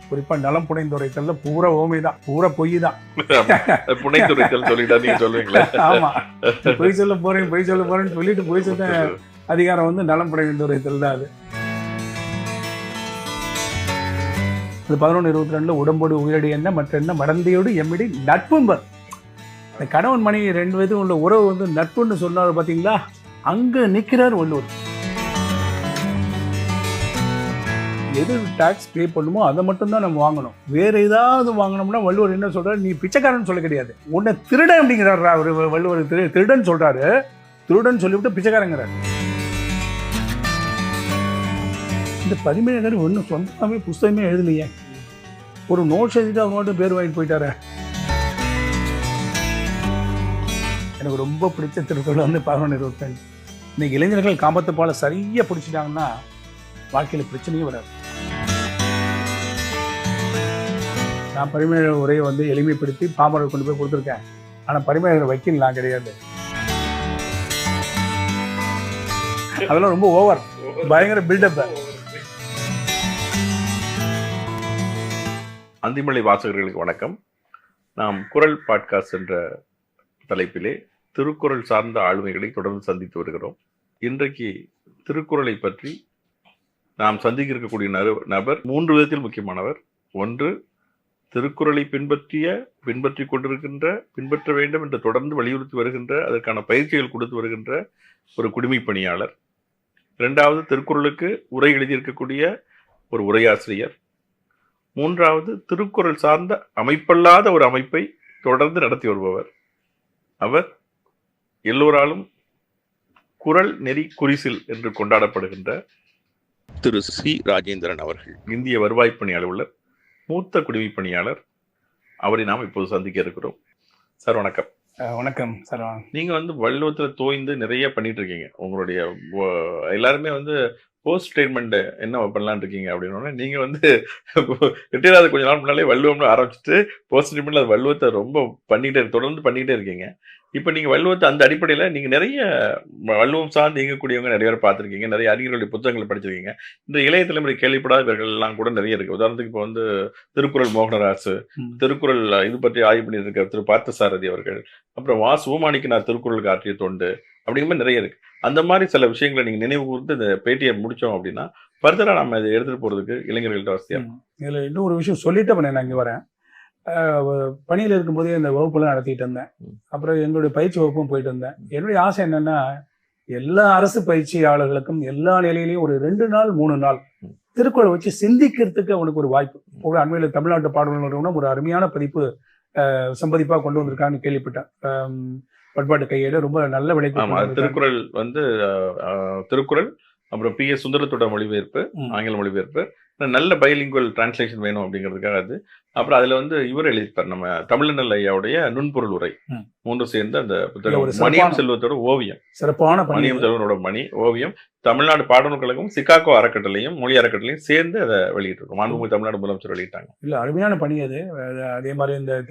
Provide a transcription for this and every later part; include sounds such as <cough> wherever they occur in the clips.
குறிப்பா நலம் புனைந்துரைத்தல்ல பூரா ஓமை தான் பூரா பொய் தான் புனைத்துறைத்தல் சொல்லிட்டா நீங்க சொல்லுவீங்களா ஆமா. பொய் சொல்ல போறேன் பொய் சொல்ல போறேன்னு சொல்லிட்டு பொய் சொல்ல அதிகாரம் வந்து நலம் புனைந்துரைத்தல் தான் அது. அது பதினொன்று இருபத்தி ரெண்டுல உடம்போடு உயிரடி என்ன மற்ற என்ன மடந்தையோடு எம்மிடி நட்பும்பர். இந்த கணவன் மனைவி ரெண்டு பேரும் உள்ள உறவு வந்து நட்புன்னு சொன்னார் பாத்தீங்களா? அங்க நிக்கிறார் வள்ளுவர். எது டேக்ஸ் பே பண்ணுமோ அதை மட்டும்தான் நம்ம வாங்கணும். வேற ஏதாவது வாங்கினோம்னா வள்ளுவர் என்ன சொல்றாரு? நீ பிச்சைக்காரன் சொல்ல கிடையாது. உன்னை திருடன் அப்படிங்கிறாரு அவர் வள்ளுவர் திரு திருடன் சொல்றாரு. திருடன் சொல்லிவிட்டு பிச்சைக்காரங்கிறாரு. இந்த பரிமையகர் ஒன்றும் சொந்தமாகவே புஸ்தகமே எழுதலையே. ஒரு நோட்ஸ் எழுதிட்டு அவங்க மட்டும் பேர் வாங்கிட்டு போயிட்டாரு. எனக்கு ரொம்ப பிடிச்ச திருக்குறள் வந்து பதினொன்று இருபத்தஞ்சு இன்னைக்கு இளைஞர்கள் காம்பத்து போல சரியா பிடிச்சிட்டாங்கன்னா வாழ்க்கையில் பிரச்சனையே வராது. நான் பரிமையாளர் உரையை வந்து எளிமைப்படுத்தி பாமரர் கொண்டு போய் கொடுத்துருக்கேன். ஆனால் பரிமையாளர் வக்கீல் நான் கிடையாது. அதெல்லாம் ரொம்ப ஓவர் பயங்கர பில்டப் அந்திமலை வாசகர்களுக்கு வணக்கம். நாம் குரல் பாட்காஸ்ட் என்ற தலைப்பிலே திருக்குறள் சார்ந்த ஆளுமைகளை தொடர்ந்து சந்தித்து வருகிறோம். இன்றைக்கு திருக்குறளை பற்றி நாம் சந்திக்க இருக்கக்கூடிய நபர் மூன்று விதத்தில் முக்கியமானவர். ஒன்று திருக்குறளை பின்பற்றிய பின்பற்றி கொண்டிருக்கின்ற பின்பற்ற வேண்டும் என்று தொடர்ந்து வலியுறுத்தி வருகின்ற அதற்கான பயிற்சிகள் கொடுத்து வருகின்ற ஒரு குடிமைப் பணியாளர். இரண்டாவது திருக்குறளுக்கு உரை எழுதியிருக்கக்கூடிய ஒரு உரையாசிரியர். மூன்றாவது திருக்குறள் சார்ந்த அமைப்பல்லாத ஒரு அமைப்பை தொடர்ந்து நடத்தி வருபவர். அவர் எல்லோராலும் குரல் நெறி குறிசில் என்று கொண்டாடப்படுகின்ற திரு சி. ராஜேந்திரன் அவர்கள். இந்திய வருவாய் பணி அலுவலர் மூத்த குடிமைப் பணியாளர் அவரை நாம் இப்போது சந்திக்க இருக்கிறோம். சார் வணக்கம். வணக்கம் சார் நீங்க வந்து வள்ளுவத்துல தோய்ந்து நிறைய பண்ணிட்டு இருக்கீங்க. உங்களுடைய எல்லாருமே வந்து போஸ்ட் ஸ்டேட்மெண்ட் என்ன பண்ணலாம்னு இருக்கீங்க அப்படின்னா நீங்க வந்து ரிட்டையர் ஆகுது கொஞ்ச நாள் முன்னாலே வள்ளுவம்னு ஆரம்பிச்சுட்டு போஸ்ட் ஸ்டேட்மெண்ட்ல அது வள்ளுவத்தை ரொம்ப பண்ணிட்டே தொடர்ந்து பண்ணிட்டே இருக்கீங்க. இப்போ நீங்க வள்ளுவத்தை அந்த அடிப்படையில நீங்க நிறைய வள்ளுவம் சார்ந்து இயங்கக்கூடியவங்க நிறைய பேர் பார்த்திருக்கீங்க. நிறைய அறிஞர்களுடைய புத்தகங்களை படிச்சிருக்கீங்க. இந்த இளைய தலைமுறை கேள்விப்படாதவர்கள் எல்லாம் கூட நிறைய இருக்கு. உதாரணத்துக்கு இப்போ வந்து திருக்குறள் மோகனராசு. திருக்குறள் இது பற்றி ஆய்வு பண்ணியிருக்க திரு பார்த்தசாரதி அவர்கள் அப்புறம் வா சுவமாணிக்கனார் திருக்குறளுக்கு ஆற்றிய தொண்டு அப்படிங்கிற மாதிரி நிறைய இருக்கு. அந்த மாதிரி சில விஷயங்களை நீங்க நினைவு கூர்ந்து இந்த பேட்டியை முடிச்சோம் அப்படின்னா ஃபர்தரா நம்ம இதை எடுத்துட்டு போறதுக்கு இளைஞர்கள்ட்ட வசதியா இருக்கும். இதுல இன்னும் ஒரு விஷயம் சொல்லிட்டு நான் இங்கே வரேன். பணியில இருக்கும்போதே இந்த வகுப்புலாம் நடத்திட்டு இருந்தேன். அப்புறம் என்னுடைய பயிற்சி வகுப்பும் போயிட்டு இருந்தேன். என்னுடைய ஆசை என்னன்னா எல்லா அரசு பயிற்சியாளர்களுக்கும் எல்லா நிலையிலையும் ஒரு ரெண்டு நாள் மூணு நாள். திருக்குறளை வச்சு சிந்திக்கிறதுக்கு அவனுக்கு ஒரு வாய்ப்பு. ஒரு அண்மையில் தமிழ்நாட்டு பாடல் நிறுவனம் ஒரு அருமையான பதிப்பு அஹ், சம்பதிப்பா கொண்டு வந்திருக்கான்னு கேள்விப்பட்டேன். பண்பாட்டு கையேடு ரொம்ப நல்ல விலைக்கு. திருக்குறள் வந்து திருக்குறள் அப்புறம் பி எஸ் சுந்தரத்தோட மொழிபெயர்ப்பு. ஆங்கில மொழிபெயர்ப்பு நல்ல பைலிங்குவல் டிரான்ஸ்லேஷன் வேணும் அப்படிங்கிறதுக்காக அது. அப்புறம் அதுல வந்து இவர் எழுதியிருப்பார் நம்ம தமிழநல் ஐயாவுடைய நுண்பொருள் உரை. மூன்று சேர்ந்து அந்த புத்தகம் மணியம் செல்வத்தோட ஓவியம். சிறப்பான மணியம் செல்வனோட மணி ஓவியம். தமிழ்நாடு பாடநூல் கழகம் சிகாகோ அறக்கட்டளையும் மொழி அறக்கட்டளையும் சேர்ந்து அதை வெளியிட்டிருக்கோம். மாண்புமிகு தமிழ்நாடு முதலமைச்சர் வெளியிட்டாங்க. இல்ல அருமையான பணி அது. அது- மாதிரி இந்த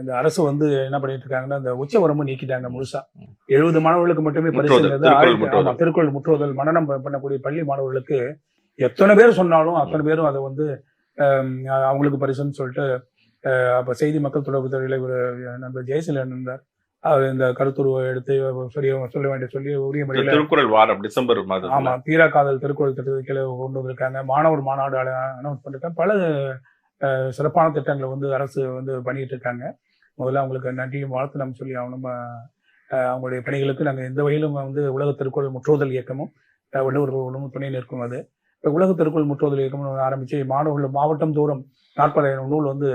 இந்த அரசு வந்து என்ன பண்ணிட்டு இருக்காங்கன்னா இந்த உச்ச வரம்பு நீக்கிட்டாங்க முழுசா. எழுபது மாணவர்களுக்கு மட்டுமே பரிசு. திருக்குறள் முற்றுவதல் மனநம் பண்ணக்கூடிய பள்ளி மாணவர்களுக்கு எத்தனை பேர் சொன்னாலும் அத்தனை பேரும் அதை வந்து அவங்களுக்கு பரிசுன்னு சொல்லிட்டு அப்ப செய்தி மக்கள் தொடர்பு துறையில ஒரு நண்பர் ஜெயசீலன் இருந்தார். அவர் இந்த கருத்துருவை எடுத்து சொல்லி சொல்ல வேண்டிய சொல்லி உரிய முறையில திருக்குறள் வாரம் டிசம்பர் மாதத்துல. ஆமா தீரா காதல் திருக்குறள் திட்டத்தை கீழே கொண்டு வந்திருக்காங்க. மாணவர் மாநாடு அனௌன்ஸ் பண்ணிருக்காங்க. பல சிறப்பான திட்டங்களை வந்து அரசு வந்து பண்ணிட்டு இருக்காங்க. முதல்ல அவங்களுக்கு நன்றியும் வாழ்த்து நம்ம சொல்லி அஹ், அவங்களுடைய பணிகளுக்கு நாங்கள் எந்த வகையிலும் வந்து உலக திருக்குறள் முற்றுவதல் இயக்கமும் அஹ், வள்ளுவர்களும் துணை நிற்கும் அது. இப்போ உலக திருக்குறள் முற்றுவதல் ஆரம்பிச்சு மாணவர்கள் மாவட்டம் தோறும் நாற்பதாயிரம் நூல் வந்து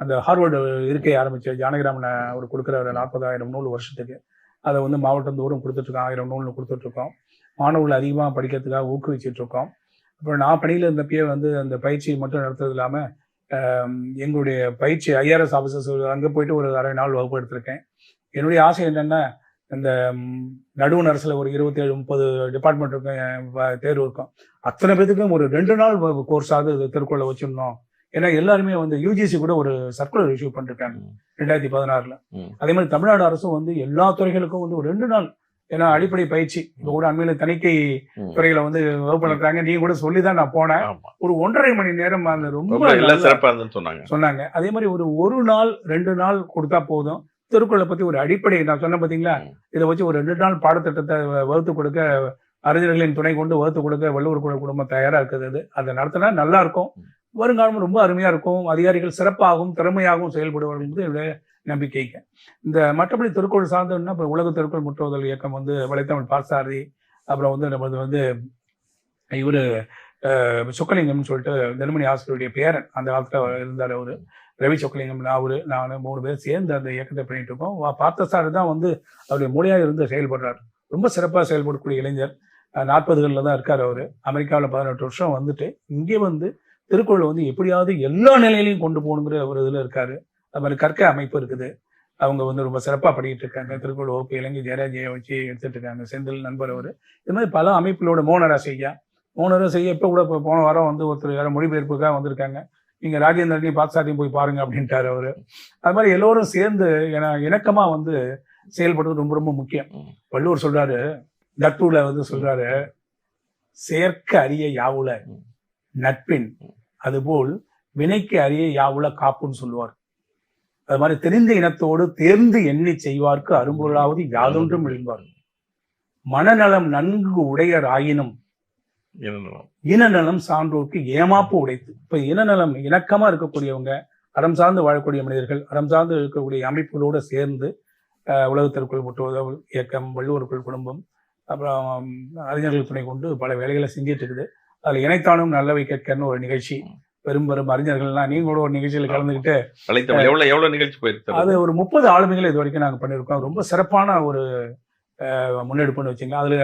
அந்த ஹார்வர்டு இருக்கை ஆரம்பிச்சு ஜானகிராமன் அவர் கொடுக்குற நாற்பதாயிரம் நூல் வருஷத்துக்கு. அதை வந்து மாவட்டம் தோறும் கொடுத்துட்ருக்கோம் ஆயிரம் நூல் கொடுத்துட்ருக்கோம் மாணவர்கள் அதிகமாக படிக்கிறதுக்காக ஊக்குவிச்சிட்ருக்கோம் அப்புறம் நான் பணியில் இருந்தப்பயே வந்து அந்த பயிற்சி மட்டும் நடத்துறது இல்லாமல் எங்களுடைய பயிற்சி ஐஆர்எஸ் ஆஃபீஸர்ஸ் அங்கே போயிட்டு ஒரு அரை நாள் வகுப்பு எடுத்திருக்கேன். என்னுடைய ஆசை என்னென்னா இந்த ம், நடுவண் அரசில் ஒரு இருபத்தேழு முப்பது டிபார்ட்மெண்ட் இருக்கும் தேர்வு இருக்கும். அத்தனை பேத்துக்கும் ஒரு ரெண்டு நாள் கோர்ஸாவது இது திருக்குறளை வச்சிடணும் ஏன்னா எல்லாருமே வந்து யூஜிசி கூட ஒரு சர்க்குலர் இஷ்யூ பண்ணிருக்காங்க. ரெண்டாயிரத்தி பதினாறுல. அதே மாதிரி தமிழ்நாடு அரசும் வந்து எல்லா துறைகளுக்கும் வந்து ஒரு ரெண்டு நாள் ஏன்னா அடிப்படை பயிற்சி இப்போ கூட அண்மையில தணிக்கை. துறையில வந்து வகுப்பு நடத்துறாங்க. நீங்க கூட சொல்லிதான் நான் போனேன். ஒரு ஒன்றரை மணி நேரம் அந்த ரொம்ப சொன்னாங்க. அதே மாதிரி ஒரு ஒரு நாள் ரெண்டு நாள் கொடுத்தா போதும். திருக்குறளை பத்தி ஒரு அடிப்படை நான் சொன்னேன் பாத்தீங்களா. இதை வச்சு ஒரு ரெண்டு நாள் பாடத்திட்டத்தை வகுத்து கொடுக்க அறிஞர்களின் துணை கொண்டு வகுத்து கொடுக்க வள்ளுவர் குழு குடும்பம் தயாரா இருக்குது அது. நடத்தினா நல்லா இருக்கும். வருங்காலம் ரொம்ப அருமையா இருக்கும். அதிகாரிகள் சிறப்பாகவும் திறமையாகவும் செயல்படுவார்கள் என்பது என்னுடைய நம்பிக்கைங்க. இந்த மற்றபடி திருக்குறள் சார்ந்ததுன்னா இப்போ உலக திருக்குறள் முற்றுவதல் இயக்கம் வந்து வலைத்தமிழ் பாசாரதி அப்புறம் வந்து நமது வந்து இவரு சொக்கலிங்கம்னு சொல்லிட்டு நெருமணி ஆசிரியருடைய பேரன் அந்த காலத்துல இருந்தார் அவரு. ரவி சொக்கலிங்கம் அவரு நான் மூணு பேர் சேர்ந்து அந்த இயக்கத்தை பண்ணிட்டு இருக்கோம். வா- பார்த்த தான் வந்து அவருடைய மொழியாக இருந்து செயல்படுறாரு. ரொம்ப சிறப்பாக செயல்படக்கூடிய இளைஞர். நாற்பதுகளில் தான் இருக்கார் அவர். அமெரிக்காவில் பதினெட்டு வருஷம் வந்துட்டு இங்கே வந்து திருக்குறள் வந்து எப்படியாவது எல்லா நிலையிலையும் கொண்டு போகணுங்கிற ஒரு இதில் இருக்காரு. அது மாதிரி கற்க அமைப்பு இருக்குது. அவங்க வந்து ரொம்ப சிறப்பாக படிக்கிட்டு இருக்காங்க. திருக்குறள் வகுப்பு இலங்கை ஜெயராஜையை வச்சு எடுத்துட்டு இருக்காங்க. செந்தில் நண்பர் அவர். இது மாதிரி பல அமைப்புகளோட மோனரா செய்யா செய்ய இப்போ கூட இப்போ போன வாரம் வந்து ஒருத்தர் வேற மொழிபெயர்ப்புக்காக வந்திருக்காங்க. நீங்க ராஜேந்திரனையும் பாக்சாத்தையும் போய் பாருங்க அப்படின்ட்டாரு அவரு. அது மாதிரி எல்லோரும் சேர்ந்து என இணக்கமா வந்து செயல்படுறது ரொம்ப ரொம்ப முக்கியம். வள்ளுவர் சொல்றாரு தட்டூல வந்து சொல்றாரு செயற்க அறிய யாவுல. நட்பின் அதுபோல் வினைக்கு அறிய யாவுல காப்புன்னு சொல்லுவார். அது மாதிரி தெரிந்த இனத்தோடு தேர்ந்து எண்ணி செய்வார்க்கு அரும்பொருளாவது யாதொன்றும் விழுவார் மனநலம் நன்கு உடையர் ஆயினும் இனநலம். சான்றோர்க்கு ஏமாப்பு உடைத்து இப்ப இனநலம் இணக்கமா இருக்கக்கூடியவங்க அறம் சார்ந்து வாழக்கூடிய மனிதர்கள் அறம் சார்ந்து இருக்கக்கூடிய அமைப்புகளோடு சேர்ந்து உலகத்திற்குள் முற்றுவதல் இயக்கம் வள்ளுவர்கள் குடும்பம் அப்புறம் அறிஞர்கள் துணை கொண்டு பல வேலைகளை செஞ்சிட்டு இருக்குது. அதுல இணைத்தானும் நல்லவை கேட்கன்னு ஒரு நிகழ்ச்சி. பெரும் பெரும் அறிஞர்கள்லாம் நீங்க கூட ஒரு நிகழ்ச்சியில கலந்துக்கிட்டு அழைத்தவங்க எவ்வளவு எவ்வளவு நிகழ்ச்சி போயிருக்கு அது ஒரு முப்பது ஆளுமைகளை இது வரைக்கும் நாங்க பண்ணியிருக்கோம். ரொம்ப சிறப்பான ஒரு அஹ், முன்னெடுப்புன்னு வச்சுங்களேன். அதுல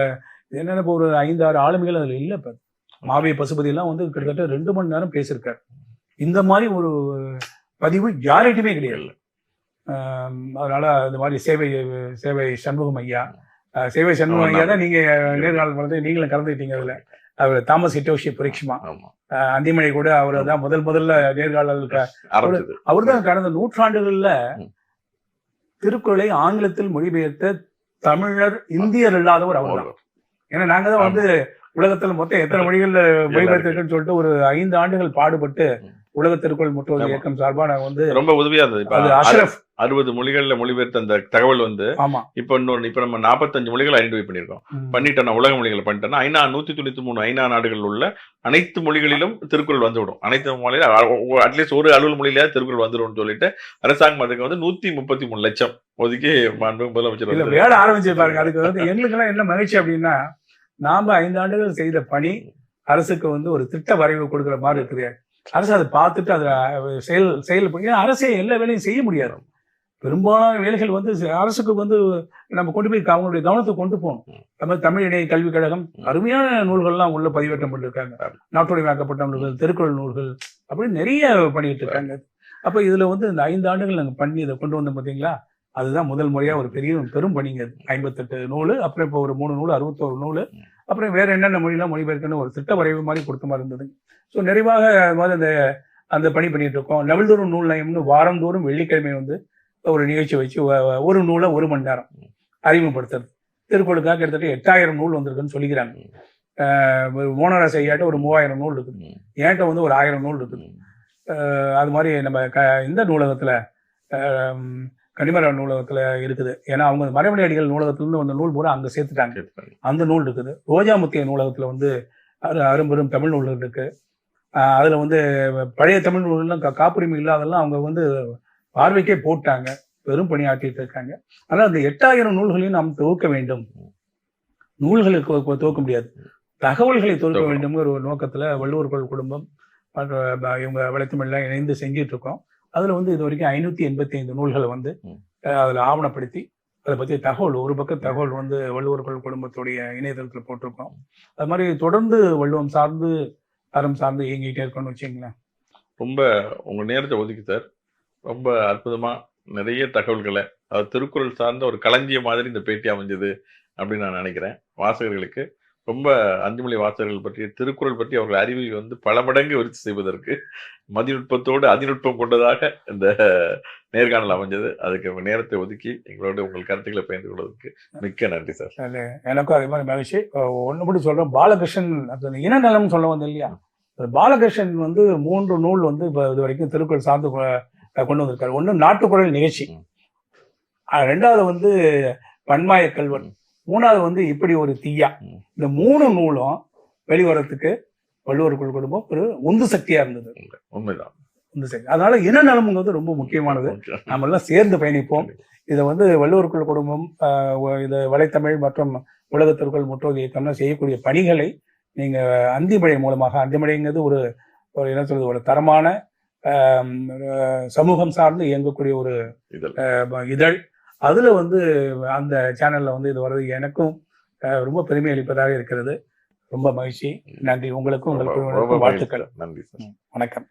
என்னென்ன இப்போ ஒரு ஐந்து ஆறு ஆளுமைகள் அதுல இல்ல இப்ப. மாவிய பசுபதி எல்லாம் வந்து கிட்டத்தட்ட ரெண்டு மணி நேரம் பேசியிருக்காரு. இந்த மாதிரி ஒரு பதிவு யார்கிட்டயுமே கிடையாது. அதனால இந்த மாதிரி சேவை சேவை சண்முகம் ஐயா. சேவை சண்முகம் ஐயா தான் நீங்க நேர்காணல் வந்து நீங்களும் கலந்துக்கிட்டீங்க அதுல. அவர் தாமஸ் ஹிட்டோஷி புரீக்ஷமா. அந்திமழை கூட அவர் தான் முதல் முதல்ல நேர்காணல் அவர் தான் கடந்த நூற்றாண்டுகள்ல. திருக்குறளை ஆங்கிலத்தில் மொழிபெயர்த்த தமிழர் இந்தியர் இல்லாதவர் அவர் தான் ஏன்னா நாங்க தான் வந்து உலகத்துல மொத்தம் எத்தனை <laughs> மொழிகள்ல மொழிபெயர்த்திருக்குன்னு சொல்லிட்டு ஒரு ஐந்து ஆண்டுகள் பாடுபட்டு ம். உலக திருக்குறள் முற்றுவது. இயக்கம் சார்பா நாங்க வந்து ரொம்ப உதவியா இருந்தது. அஷ்ரஃப் அறுபது மொழிகள்ல மொழிபெயர்த்த அந்த தகவல் வந்து இப்ப இன்னொன்னு இப்ப நம்ம நாற்பத்தஞ்சு மொழிகள் ஐடென்டிஃபை பண்ணிருக்கோம். பண்ணிட்டோம்னா உலக மொழிகளை பண்ணிட்டோம்னா ஐநா நூத்தி தொண்ணூத்தி மூணு ஐநா நாடுகளில் உள்ள அனைத்து மொழிகளிலும் திருக்குறள் வந்துவிடும் அனைத்து மொழியில அட்லீஸ்ட் ஒரு அலுவல் மொழியில திருக்குறள் வந்துடும் சொல்லிட்டு அரசாங்கம் அதுக்கு வந்து நூத்தி முப்பத்தி மூணு லட்சம் ஒதுக்கி முதலமைச்சர் வேலை ஆரம்பிச்சு பாருங்க அதுக்கு வந்து எங்களுக்கு எல்லாம் என்ன மகிழ்ச்சி அப்படின்னா நாம ஐந்து ஆண்டுகள் செய்த பணி அரசுக்கு வந்து ஒரு திட்ட வரைவு கொடுக்குற மாதிரி இருக்குது. அரசு அதை பார்த்துட்டு அதை செயல் செயல் ஏன்னா அரசே எல்லா வேலையும் செய்ய முடியாது. பெரும்பாலான வேலைகள் வந்து அரசுக்கு வந்து நம்ம கொண்டு போய் அவங்களுடைய கவனத்தை கொண்டு போகணும். நம்ம தமிழ் இணைய கல்விக் கழகம் அருமையான நூல்கள்லாம் உள்ள பதிவேற்றம் பண்ணிருக்காங்க நாட்டுடைமையாக்கப்பட்ட நூல்கள் திருக்குறள் நூல்கள் அப்படின்னு நிறைய பண்ணிட்டு இருக்காங்க. அப்ப இதுல வந்து இந்த ஐந்து ஆண்டுகள் நாங்கள் பண்ணி இதை கொண்டு வந்தோம் பாத்தீங்களா? அதுதான் முதல் முறையா ஒரு பெரிய பெரும் பணிங்க. ஐம்பத்தெட்டு நூல் அப்புறம் இப்போ ஒரு மூணு நூல் அறுபத்தோரு நூல் அப்புறம் வேற என்னென்ன மொழியெல்லாம் மொழிபெயர்க்கணும் ஒரு திட்ட வரைவு மாதிரி கொடுத்த மாதிரி இருந்தது. ஸோ நிறைவாக அது மாதிரி அந்த அந்த பணி பண்ணிட்டு இருக்கோம். நவல்தோறும் நூல் நயம்னு வாரந்தோறும் வெள்ளிக்கிழமை வந்து ஒரு நிகழ்ச்சி வச்சு ஒரு நூலை ஒரு மணி நேரம் அறிமுகப்படுத்துறது. திருக்குறளுக்காக கிட்டத்தட்ட எட்டாயிரம் நூல் வந்திருக்குன்னு சொல்லிக்கிறாங்க. ஒரு மோனராச ஐயாட்ட ஒரு மூவாயிரம் நூல் இருக்குது. என்கிட்ட வந்து ஒரு ஆயிரம் நூல் இருக்குது. அது மாதிரி நம்ம க இந்த நூலகத்தில் கனிமர நூலகத்துல இருக்குது. ஏன்னா அவங்க மறைமலை அடிகள் நூலகத்துல இருந்து வந்த நூல் பூரா அங்க சேர்த்துட்டாங்க. அந்த நூல் இருக்குது. ரோஜாமுத்திய நூலகத்துல வந்து அரு அரும்பெரும் தமிழ் நூல்கள் இருக்கு. அதுல வந்து பழைய தமிழ் நூல்கள்லாம் கா- காப்புரிமை இல்லாதெல்லாம் அவங்க வந்து பார்வைக்கே போட்டாங்க. பெரும் பணியாற்றிட்டு இருக்காங்க. ஆனா அந்த எட்டாயிரம் நூல்களையும் நாம் துவக்க வேண்டும். நூல்களுக்கு துவக்க- முடியாது. தகவல்களை துவக்க. வேண்டும்ங்கிற ஒரு நோக்கத்துல வள்ளுவர்கள் குடும்பம் இவங்க வலைத்தமிழ்லாம் இணைந்து செஞ்சிட்டு இருக்கோம். அதுல வந்து இது வரைக்கும் ஐநூத்தி எண்பத்தி ஐந்து நூல்களை வந்து அதுல ஆவணப்படுத்தி அதை பத்தி தகவல் ஒரு பக்கம் தகவல் வந்து வள்ளுவர்கள் குடும்பத்துடைய இணையதளத்துல போட்டிருக்கோம். அது மாதிரி தொடர்ந்து வள்ளுவம் சார்ந்து அறம் சார்ந்து இயங்கிட்டே இருக்கோம்னு வச்சுங்களேன் ரொம்ப உங்க நேரத்தை ஒதுக்கி சார். ரொம்ப அற்புதமா நிறைய தகவல்களை அதாவது திருக்குறள் சார்ந்த ஒரு களஞ்சியம் மாதிரி இந்த பேட்டி அமைஞ்சது அப்படின்னு நான் நினைக்கிறேன். வாசகர்களுக்கு ரொம்ப அஞ்சுமொழி வாசகர்கள் பற்றிய திருக்குறள் பற்றி அவர்கள் அறிவை வந்து பல மடங்கு விருத்தி செய்வதற்கு மதிநுட்பத்தோடு அதிநுட்பம் கொண்டதாக இந்த நேர்காணல் அமைஞ்சது. அதுக்கு நேரத்தை ஒதுக்கி எங்களோட உங்கள் கருத்துக்களை பகிர்ந்து கொள்வதற்கு மிக்க நன்றி சார். எனக்கும் அதே மாதிரி மகிழ்ச்சி. ஒன்று மட்டும் சொல்றேன். பாலகிருஷ்ணன் அது இனநலம் சொல்ல வந்து இல்லையா பாலகிருஷ்ணன் வந்து மூன்று நூல் வந்து இப்போ இது வரைக்கும் திருக்குறள் சார்ந்து கொண்டு வந்திருக்காரு. ஒன்று நாட்டுக்குறள் நிகழ்ச்சி. ரெண்டாவது வந்து பன்மாய கல்வன் மூணாவது வந்து இப்படி ஒரு தீயா. இந்த மூணு நூலும் வெளிவரத்துக்கு வள்ளுவர்கள் குடும்பம் ஒரு உந்து சக்தியா இருந்தது. உண்மைதான். உந்து சக்தி. அதனால இனநலம்ங்கிறது ரொம்ப முக்கியமானது. நம்ம எல்லாம் சேர்ந்து பயணிப்போம். இதை வந்து வள்ளுவர்கள் குடும்பம் ஆஹ், ஒ- இது வலைத்தமிழ் மற்றும் உலக திருக்குறள் முற்றோதி இயக்கம்லாம் செய்யக்கூடிய பணிகளை நீங்க அந்திமழை மூலமாக அந்திமழைங்கிறது ஒரு ஒரு என்ன சொல்றது ஒரு தரமான சமூகம் சார்ந்து இயங்கக்கூடிய ஒரு இதழ். அதுல வந்து அந்த சேனல்ல வந்து இது வர்றது எனக்கும் ரொம்ப பெருமை அளிப்பதாக இருக்கிறது. ரொம்ப மகிழ்ச்சி. நன்றி. உங்களுக்கும் ரொம்ப உங்களுக்கு ரொம்ப வாழ்த்துக்கள். நன்றி வணக்கம்.